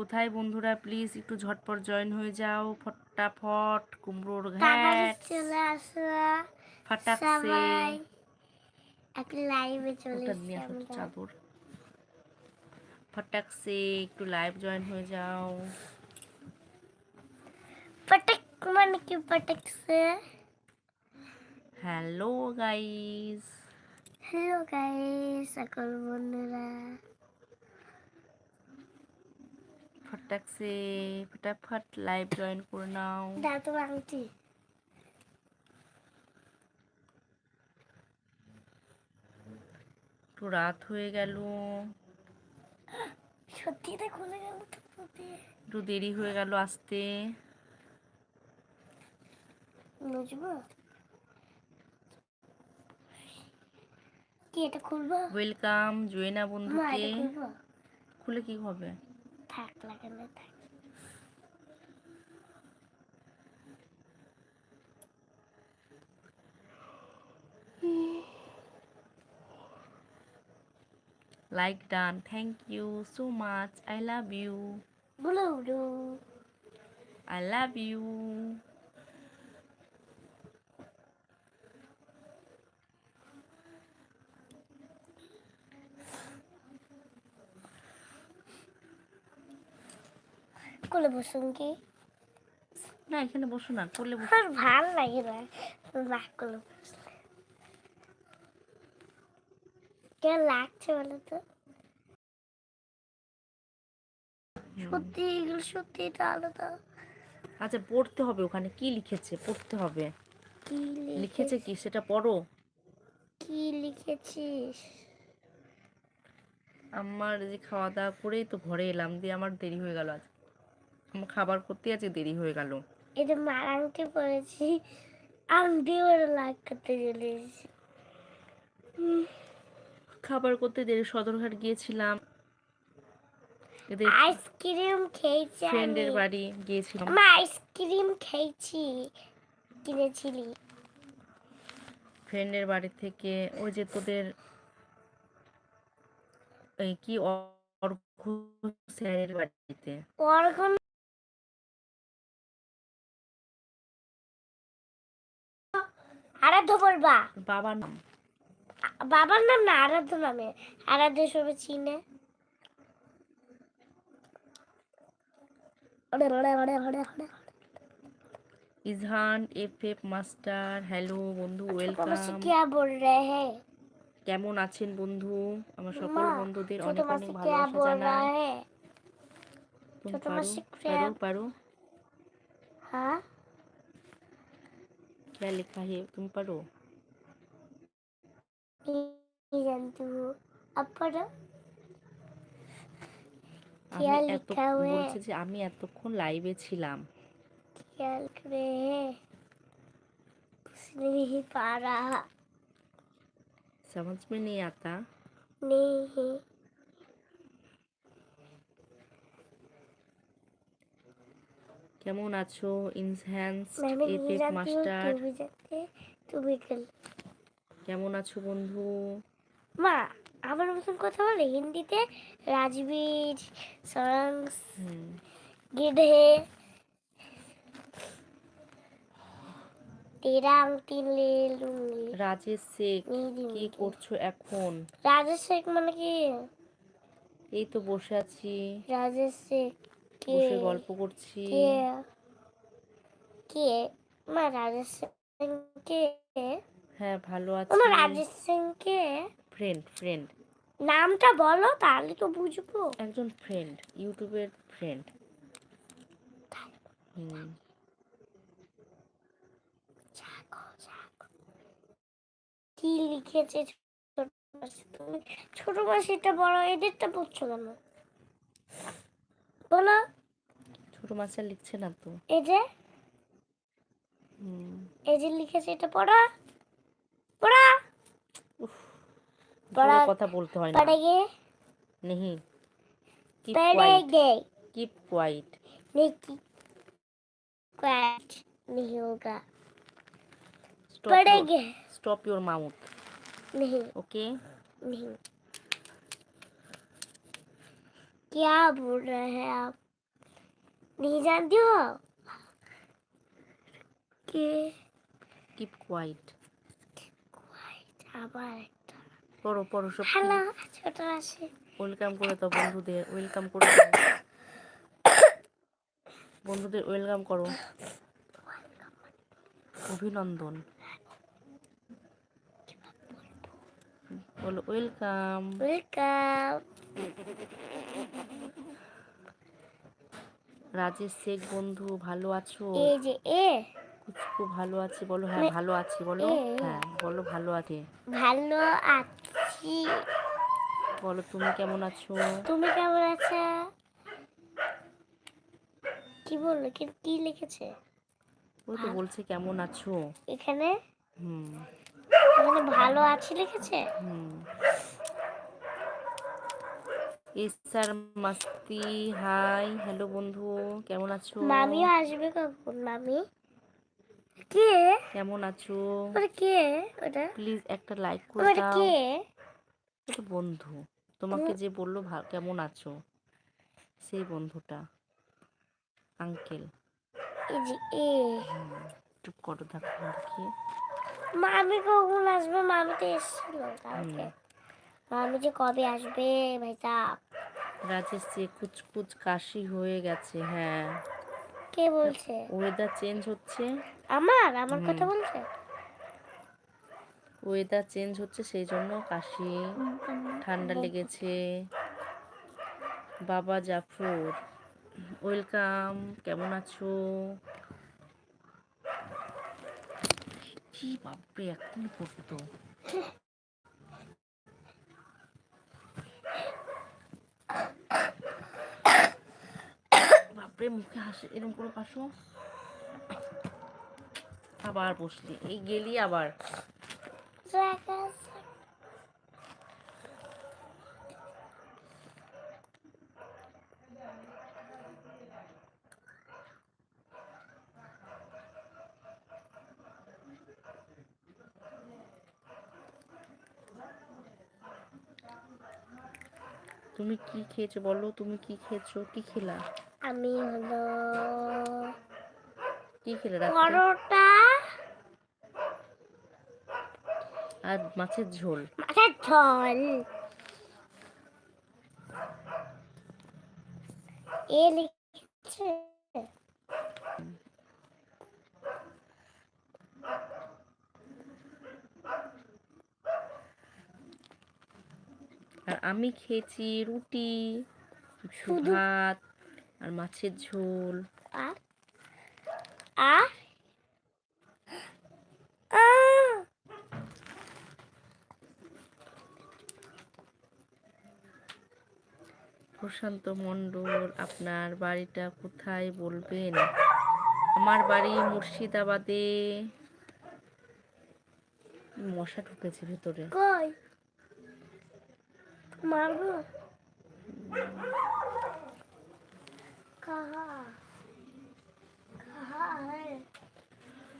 কোথায় বন্ধুরা? প্লিজ একটু ঝটপট জয়েন হয়ে যাও। ফটাফট কুমড়োর ঘ্যাট। চলে আসো। একটা লাইভে চলে নিয়ে চাদর। ফটাকছে একটু লাইভ জয়েন হয়ে যাও। পটক মানে কি পটকছে হ্যালো গাইস হ্যালো গাইস সকল বন্ধুরা। ফটাকছে ফটাফট লাইভ জয়েন করে নাও। দাও আংটি একটু রাত হয়ে গেল। সত্যি খুলে গেল তো একটু দেরি হয়ে গেল আসতে। বুঝব? কি এটা খুলবো? ওয়েলকাম জয়না বন্ধুকে। খুলে কি হবে? থাক লাগে না থাক like done thank you so much I love you বলো বলো আই লাভ কোলে বসুন কি? না এখানে বসো না করলে বসো ভালো লাগে না। বাক কোলে কেমন লাগছে বলো তো? সত্যি এগুলো সত্যি এটা আলাদা। আচ্ছা পড়তে হবে ওখানে। কি লিখেছে? পড়তে হবে। কি লিখেছে কি? সেটা পড়ো। কি লিখেছিস? আমার যে খাওয়া দাওয়া করেই তো ঘরে এলাম দিয়ে আমার দেরি হয়ে গেল আজ। আমার খাবার করতে আজকে দেরি হয়ে গেল। এটা মার আংটি পরেছি আংটি ওর লাগ করতে চলে খাবার করতে দেরি সদরঘাট গিয়েছিলাম। আইসক্রিম খেয়েছি ফ্রেন্ডের বাড়ি গিয়েছিলাম। আমি আইসক্রিম খেয়েছি কিনেছিলি। ফ্রেন্ডের বাড়ি থেকে ওই যে তোদের এই কি অর্ঘ স্যারের বাড়িতে। অর্ঘন আরাধ্য বলবা? বাবার নাম। বাবার নাম না আরাধ্য নামে। আরাধ্য সবে চিনে। Izhan F F master hello বন্ধু আচ্ছা, ওয়েলকাম। কেমন আছেন বন্ধু? আমার সকল বন্ধুদের অনেক অনেক ভালোবাসা জানাই। ছোট মাসি পারো। হ্যাঁ? क्या लिखा है तुम पढ़ो नहीं जानती हूँ अब पढ़ो আমি क्या এত लिखा हुआ है বলছে যে আমি এতক্ষণ লাইভে ছিলাম क्या लिख रहे हैं कुछ नहीं पा रहा समझ में नहीं आता नहीं কেমন আছো? ইনহ্যান্স এফেক্ট মাস্টার তুমি কেমন আছো বন্ধু? মা আমার মতন কথা বলে? হিন্দিতে রাজবীর সরংস গেডে তেরাং তিন লুঙ্গি রাজেশ শেখ কি করছ এখন? রাজেশ শেখ মানে কি? এই তো বসে আছি। রাজেশ শেখ। বসে গল্প করছি। কে? মা রাজেশ সিং কে? হ্যাঁ ভালো আছি। আমার রাজেশ সিং কে? ফ্রেন্ড ফ্রেন্ড নামটা বলো তাহলে তো বুঝব। একজন ফ্রেন্ড ইউটিউবের ফ্রেন্ড হুম। কি লিখেছে ছোট মাসি তুমি? ছোট মাসিটা বড় এদেরটা পড়ছো কেন? বলো ছোট মাছের লিখছে না তো। এই যে। এই যে লিখেছে এটা পড়া। পড়া। পড়া কথা বলতে হয় না। পড়ে গে। নেহি। কিপ পড়েগে কিপ কোয়াইট নেকি কোয়াইট নেহি হোগা পড়েগে স্টপ ইওর মাউথ নেহি। ওকে নেহি। क्या बोल रहे हैं आप नहीं जानती हो কে কিপ কোয়াইট আবার একটা পড়ো পড়ো সব হ্যালো ছোট আসে ওয়েলকাম করে দাও বন্ধুদের ওয়েলকাম করে দাও বন্ধুদের ওয়েলকাম করো অভিনন্দন বলো ওয়েলকাম ওয়েলকাম রাজেশ শেখ বন্ধু ভালো আছো? এই যে এ। খুব ভালো আছি বলো হ্যাঁ ভালো আছি বলো। হ্যাঁ বলো ভালো আছে। ভালো আছি। বলো তুমি কেমন আছো? তুমি কেমন আছো? কি বলল? কি কি লিখেছে? ওই তো বলছে কেমন আছো? এখানে? হুম। এখানে ভালো আছি লিখেছে? হুম। এসার মাস্তি হাই হ্যালো বন্ধু কেমন আছো? মামিও আসবে কখন মামি? কে? কেমন আছো? ওটা কে? ওটা? প্লিজ একটা লাইক করে ওটা দাও। কে? ওটা বন্ধু তোমাকে যে বলল কেমন আছো? সেই বন্ধুটা আঙ্কেল। এই যে এ। চুপ করো দেখো দেখি মামি কখন আসবে? মামি তো এসেছিল কালকে। মামি যে কবে আসবে ভাই সাব? রাজেশ যে কুচকুচ কাশি হয়ে গেছে হ্যাঁ। কে বলছে? ওয়েদার চেঞ্জ হচ্ছে। আমার? আমার কথা বলছে? ওয়েদার চেঞ্জ হচ্ছে সেই জন্য কাশি ঠান্ডা লেগেছে। বাবা জাফর ওয়েলকাম কেমন আছো? কি বাপরে এক্ষুনি পড়তো বাপরে মুখে হাসি এরকম করে কাশো আবার বসলি, এই গেলি আবার। তুমি কি খেয়েছো বলো? তুমি কি খেয়েছো? কি খেলা? আমি হলো কি খেলে পরোটা। আর মাছের ঝোল। মাছের ঝোল। এ লিখেছে। আর আমি খেয়েছি রুটি? ভাত। আর মাছের ঝোল। আর আর প্রশান্ত মণ্ডল আপনার বাড়িটা কোথায় বলবেন? আমার বাড়ি মুর্শিদাবাদে। মশা ঢুকেছে ভেতরে। মারবো? कहा कहा है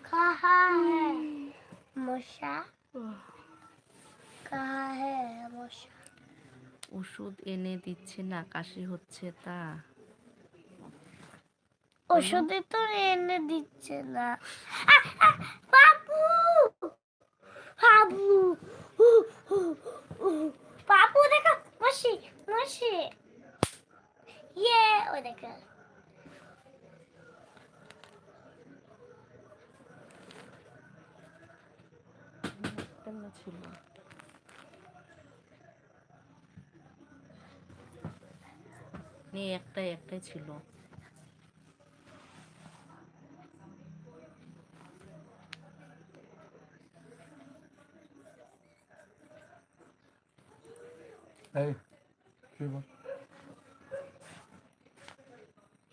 कहा है मशा कहा है मशा ওষুধ এনে দিচ্ছে না কাশি হচ্ছে তা ওষুধে তো এনে দিচ্ছে না আহ, আহ, বাবু বাবু উহ, উহ, উহ। বাবু দেখো মাসি মাসি ইয়ে ওই দেখো কেমন ছিল? নেই একটাই একটাই ছিল। এই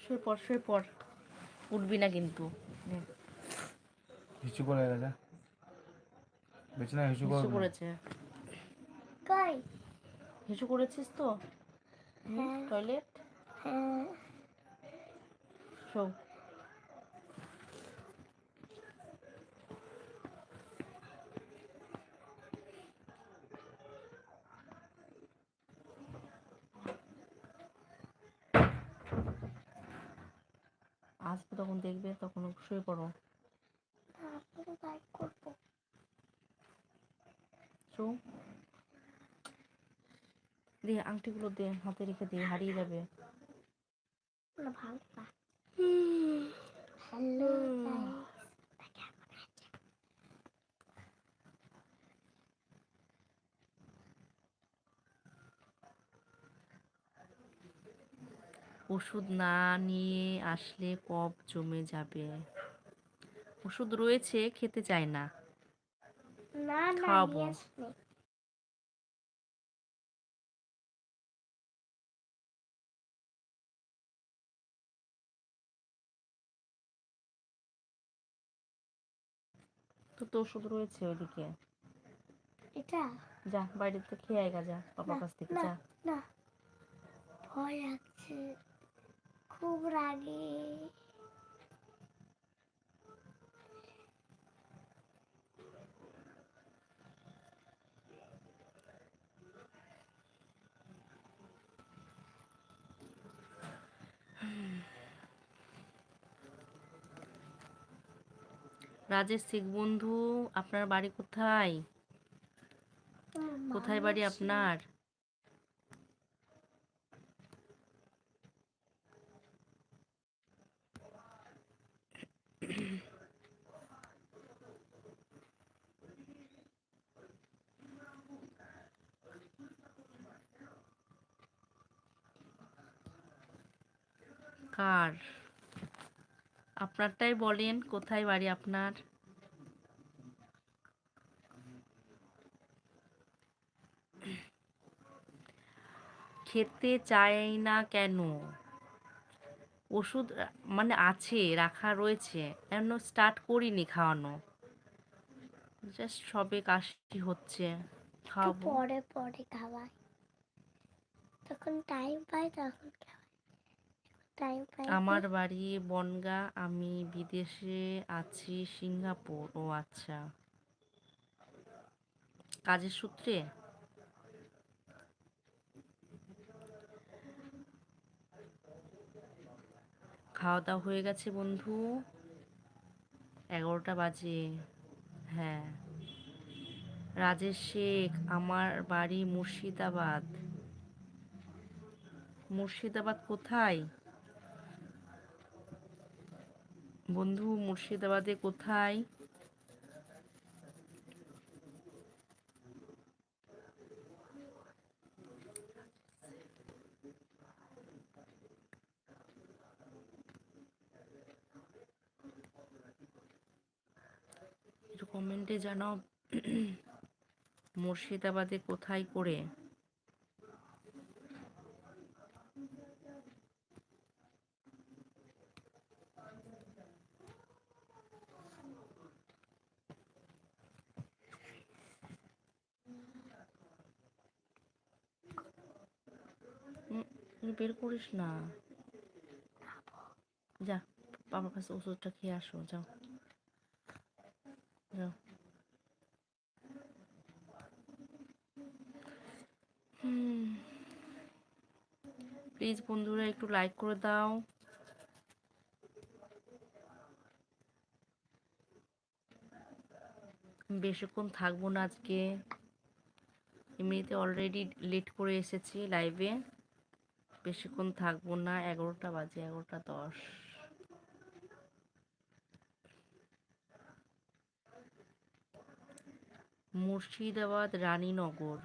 শুয়ে পড়। শুয়ে পড়। উঠবি না কিন্তু। হিচু করে গেছে বিছানা হিসু করেছে। কই? হিসু করেছিস তো? হ্যাঁ। টয়লেট? হ্যাঁ। আসবে তখন দেখবে তখন শুয়ে পড়ো তারপরে লাইক করব শো দে আংটিগুলো দে হাতে রেখে দে হারিয়ে যাবে। হ্যালো ওষুধ না নিয়ে আসলে কফ জমে যাবে। ওষুধ রয়েছে খেতে চায় না। আসনি তো তো ওষুধ রয়েছে ওইদিকে? এটা? যা বাড়িতে খেয়ে আয় গা যা বাবার কাছ থেকে যা। না। ভয় লাগছে। খুব রাগে। রাজেশ শিখ বন্ধু আপনার বাড়ি কোথায়? কোথায় বাড়ি আপনার? কার? আপনারটাই বলেন কোথায় বাড়ি আপনার? খেতে চাই না কেন? ওষুধ মানে আছে রাখা রয়েছে। এখনও স্টার্ট করিনি খাওয়ানো? জাস্ট সবে কাশি হচ্ছে খাওয়াবো পরে পরে খাওয়াই। তখন টাইম পাই তখন খাওয়াই আমার বাড়ি বনগা, আমি বিদেশে আছি সিঙ্গাপুর। ও আচ্ছা। কাজের সূত্রে? খাওয়া দাওয়া হয়ে গেছে বন্ধু। এগারোটা বাজে। হ্যাঁ। রাজেশ শেখ, আমার বাড়ি মুর্শিদাবাদ। মুর্শিদাবাদ কোথায়? বন্ধু মুর্শিদাবাদে কোথায়? কমেন্টে জানাও মুর্শিদাবাদে কোথায় করে উম, তুই বের করিস না। যা, বাবার কাছে ওষুধটা খেয়ে আসো, যাও। যাও। প্লিজ বন্ধুরা, একটু লাইক করে দাও। বেশিক্ষণ থাকব না আজকে। এমনিতে অলরেডি লেট করে এসেছি লাইভে বেশিক্ষণ থাকব না, এগারোটা বাজে, এগারোটা দশ। মুর্শিদাবাদ রানীনগর।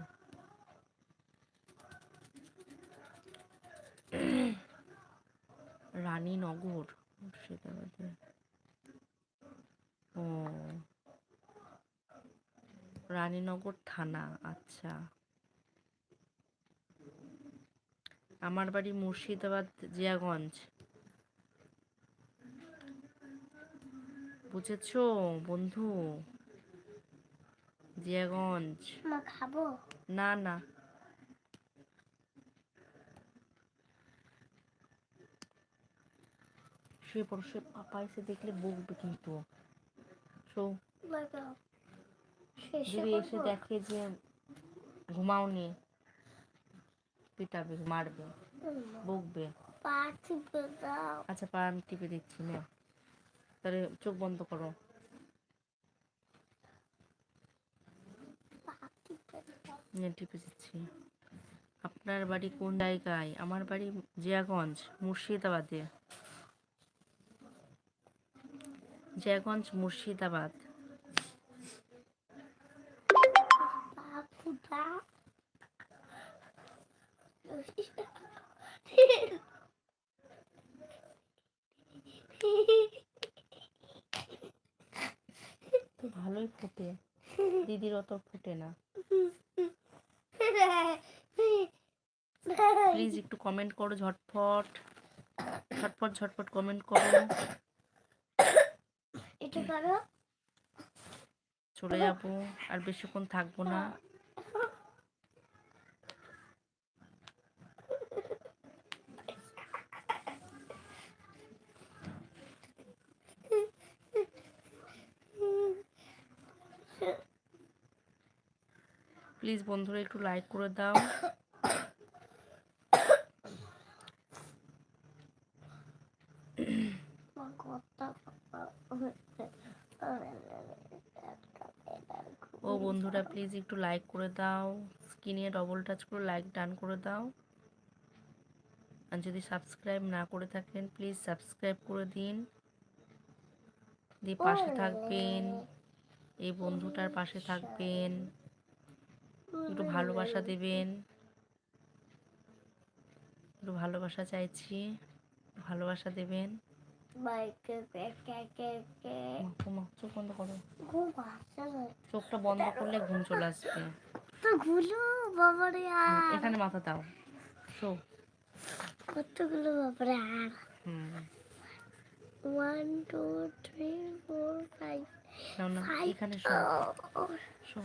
রানীনগর, মুর্শিদাবাদে। ও। রানীনগর থানা আচ্ছা। আমার বাড়ি মুর্শিদাবাদ জিয়াগঞ্জ। বুঝেছ বন্ধু? জিয়াগঞ্জ। খাব? না না। শুয়ে পড়ো শুয়ে পাপা এসে দেখলে বকবে কিন্তু। শো। যদি এসে দেখে যে ঘুমাওনি। পিটাবে মারবে, বকবে। আচ্ছা পা আমি টিপে দিচ্ছি, না। তাহলে চোখ বন্ধ করো। টিপে দিচ্ছি। আপনার বাড়ি কোন জায়গায়? আমার বাড়ি জিয়াগঞ্জ, মুর্শিদাবাদে। জিয়াগঞ্জ, মুর্শিদাবাদ। তো ভালোই ফোটে। দিদির অত ফোটে না। প্লিজ একটু কমেন্ট করো ঝটফট ঝটপট ঝটপট কমেন্ট করো। এটা করো। চলে যাব। আর বেশিক্ষণ থাকব না। প্লিজ বন্ধুরা একটু লাইক করে দাও। ও বন্ধুরা প্লিজ একটু লাইক করে দাও। স্ক্রিনে ডবল টাচ করে লাইক ডান করে দাও। আর যদি সাবস্ক্রাইব না করে থাকেন, প্লিজ সাবস্ক্রাইব করে দিন। দিয়ে পাশে থাকবেন। এই বন্ধুটার পাশে থাকবেন। একটু ভালোবাসা দেবেন। একটু ভালোবাসা চাইছি। ভালোবাসা দেবেন। চোখ বন্ধ করো। চোখটা বন্ধ করলে ঘুম চলে আসবে। তো বাবারে আর এখানে মাথা দাও। শো। কতগুলো বাবারে আর one two three four five এখানে শো। শো।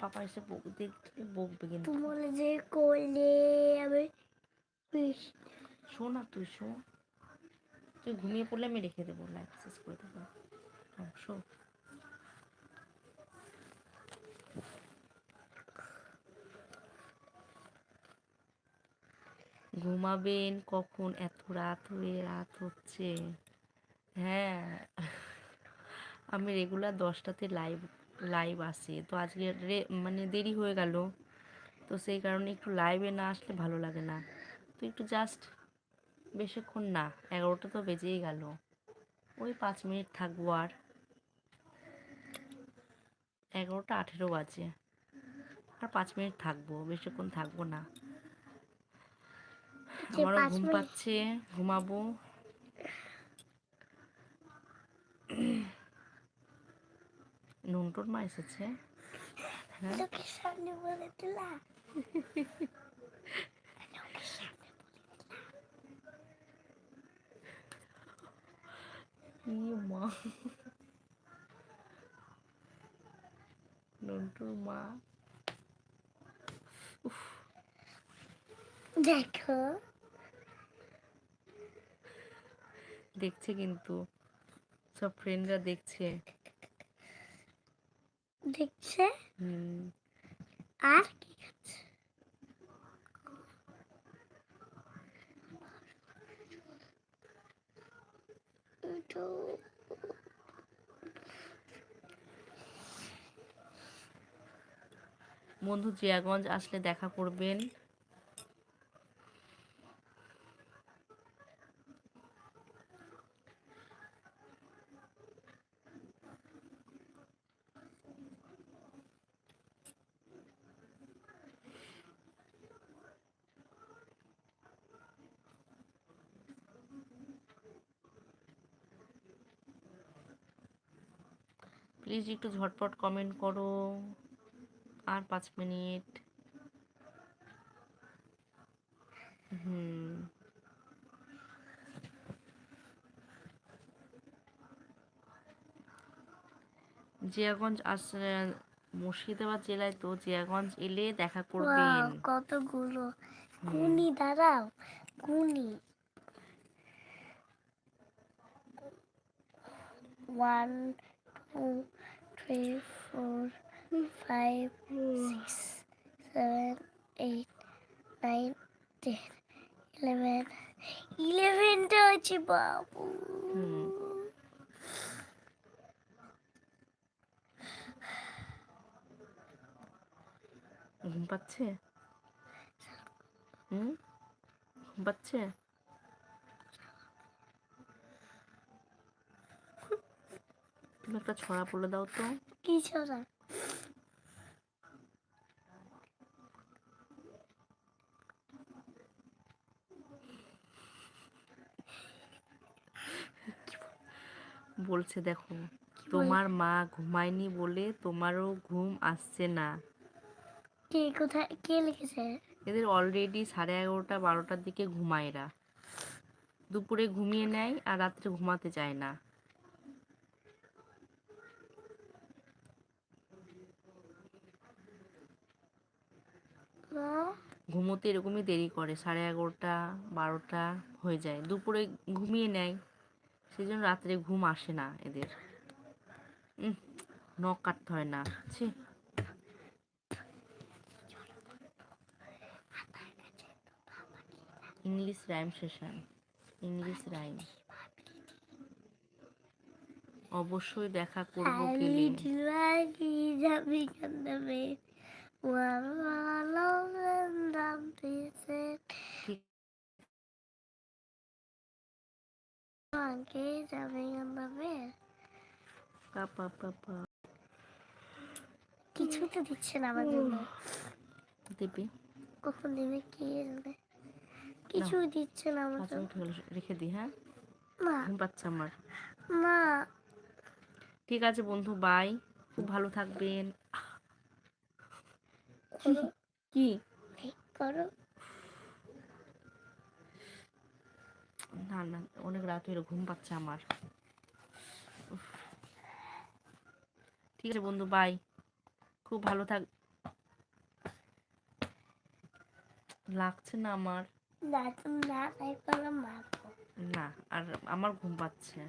পাপা এসে বক দেখলে বকবে কিন্তু তোমার যে কোলে আমি বিশ শো না তুই শো। তুই ঘুমিয়ে পড়লে আমি রেখে দেবো লাইফ শেষ করে দেবো। হ্যাঁ শো। ঘুমাবেন কখন? এত রাত হয়ে রাত হচ্ছে। হ্যাঁ। আমি রেগুলার দশটাতে লাইভ লাইভ আসি তো আজকে মানে দেরি হয়ে গেল। তো সেই কারণে একটু লাইভে না আসলে ভালো লাগে না। তো একটু জাস্ট বেশিক্ষণ না এগারোটা তো বেজেই গেল। ওই পাঁচ মিনিট থাকব আর। এগারোটা আঠেরো বাজে। আর পাঁচ মিনিট থাকব বেশিক্ষণ থাকব না। আমারও ঘুম পাচ্ছে ঘুমাবো। নুনটুর মা এসেছে। হ্যাঁ। সামনে বলে দিলা মা। নন্টুর মা। দেখো। দেখছে কিন্তু। সব ফ্রেন্ডরা দেখছে। দেখছে? আর কি খাচ্ছে? বন্ধু জিয়াগঞ্জ আসলে দেখা করবেন। প্লিজ একটু ঝটপট কমেন্ট করো। আর পাঁচ মিনিট। হুম। জিয়াগঞ্জ আস মুর্শিদাবাদ জেলায় তো জিয়াগঞ্জ এলে দেখা করবেন। কতগুলো। গুনি দাঁড়াও। গুনি one two Three four five six seven eight nine ten eleven ইলেভেনটা হচ্ছে বাবু হুম। ঘুম পাচ্ছে হুম ঘুম পাচ্ছে তুমি একটা ছড়া বলে দাও তো। কি ছড়া? বলছে দেখো তোমার মা ঘুমায়নি বলে তোমারও ঘুম আসছে না। কে কোথায় কে লিখেছে? এদের অলরেডি সাড়ে এগারোটা বারোটার দিকে ঘুমায় এরা। দুপুরে ঘুমিয়ে নেয় আর রাত্রে ঘুমাতে চায় না। ঘুমোতে এরকমই দেরি করে সাড়ে এগারোটা বারোটা হয়ে যায়। দুপুরে ঘুমিয়ে নেয় সেই জন্য রাত্রে ঘুম আসে না এদের। নখ কাটতে হয় না ছি। English rhyme session English rhyme. অবশ্যই দেখা করব গেলে। You jumping on the pieces. ঠিক Monkey jumping on the bed. পাপা পাপা কিছু তো দিচ্ছে না আমার জন্য দেবে কখন দেবে কি জানে কিছু দিচ্ছে না আমার জন্য রেখে দিই হ্যাঁ ঘুম পাচ্ছে আমার না ঠিক আছে বন্ধু বাই খুব ভালো থাকবেন কি? করো। না না অনেক রাত হলো ঘুম পাচ্ছে আমার। ঠিক আছে বন্ধু বাই খুব ভালো থাক। লাগছে না আমার? না আর আমার ঘুম পাচ্ছে।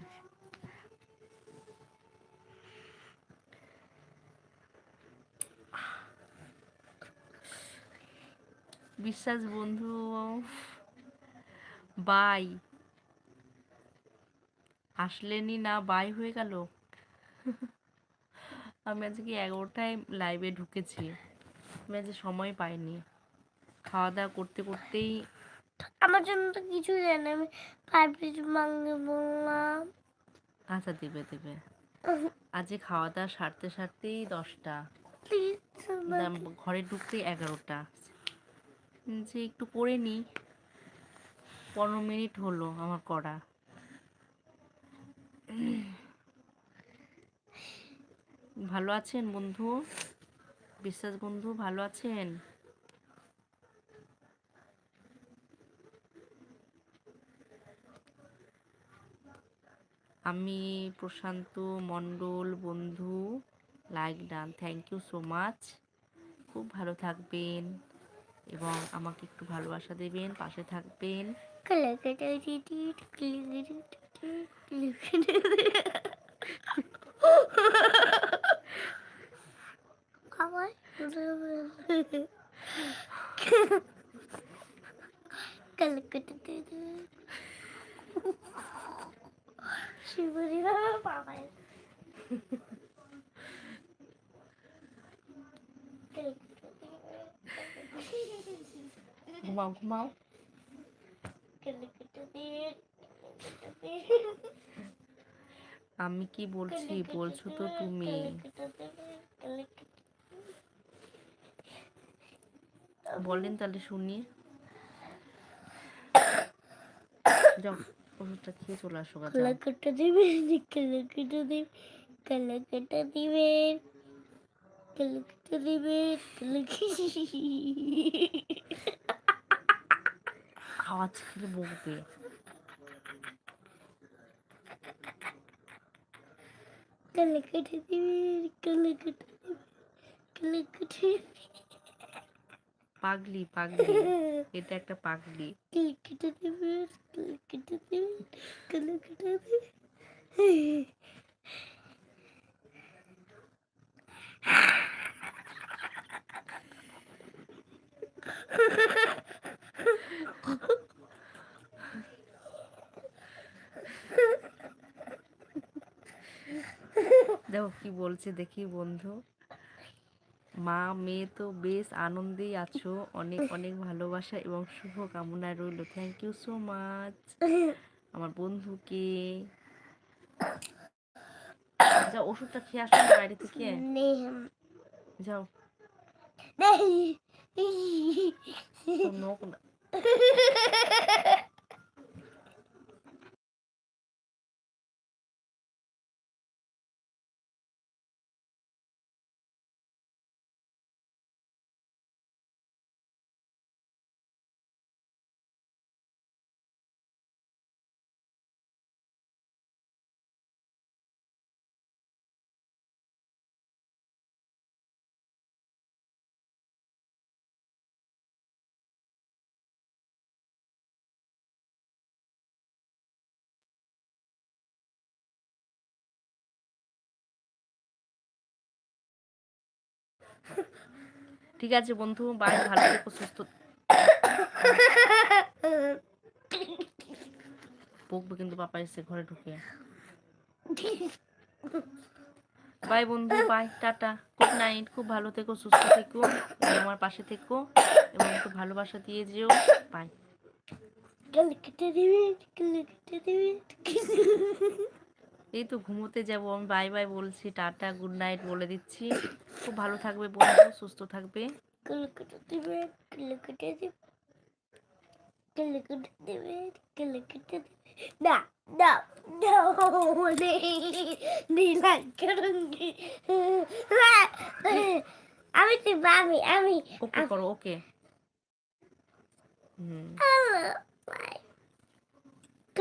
বিশ্বাস বন্ধু বাই। আসলেনি না বাই হয়ে গেল? আমি আজকে এগারোটায় লাইভে ঢুকেছি? আমি আজকে সময় পাইনি। খাওয়া দাওয়া করতে করতেই আমার জন্য তো কিছু দেয় না আমি ফাইভ মাঙ্গে বললাম। আচ্ছা দেবে দেবে। আজকে খাওয়া দাওয়া সারতে সারতেই দশটা। ঘরে ঢুকতে এগারোটা। যে একটু পড়ে নি। পনেরো মিনিট হলো আমার করা। ভালো আছেন বন্ধু? বিশ্বাস বন্ধু, ভালো আছেন? আমি প্রশান্ত মণ্ডল বন্ধু, like done. Thank you so much খুব ভালো থাকবেন। এবং আমাকে একটু ভালোবাসা দেবেন পাশে থাকবেন। শিবরি বাবা ঘুমাও ঘুমাও আমি কি বলছি? বলছো তো তুমি। বলেন তাহলে শুনি। ওষুধটা খেয়ে চলে আসো যাও। কলাকাটা দিবেন কলাকাটা দিবেন কলাকাটা দিবেন কলাকাটা দিবেন আওয়াজ খেলে বকবে কলাকাটা দিবেন কলাকাটা দিবেন কলাকাটা পাগলি পাগলি এটা একটা পাগলি কলাকাটা দিবেন কলাকাটা দিবেন কলাকাটা দিবেন দেখো কি বলছে দেখি বন্ধু। মা মেয়ে তো বেশ আনন্দেই আছো। অনেক অনেক ভালোবাসা এবং শুভকামনা রইল। থ্যাংক ইউ সো মাচ আমার বন্ধুকে। যা ওষুধটা খেয়ে আসো বাড়ি থেকে। যাও। নেই ঠিক আছে বন্ধু বাই ভালো থেকো সুস্থ বকবে কিন্তু পাপা এসে ঘরে ঢুকে বাই বন্ধু বাই টাটা গুড নাইট খুব ভালো থেকো সুস্থ থেকো আমার পাশে থেকো এবং একটু ভালোবাসা দিয়ে যেও বাই এই তো ঘুমোতে যাব আমি বাই বাই বলছি টাটা গুড নাইট বলে দিচ্ছি। খুব ভালো থাকবে বন্ধু সুস্থ থাকবে। না আমি আমি আমি ওকে করো ওকে হুম।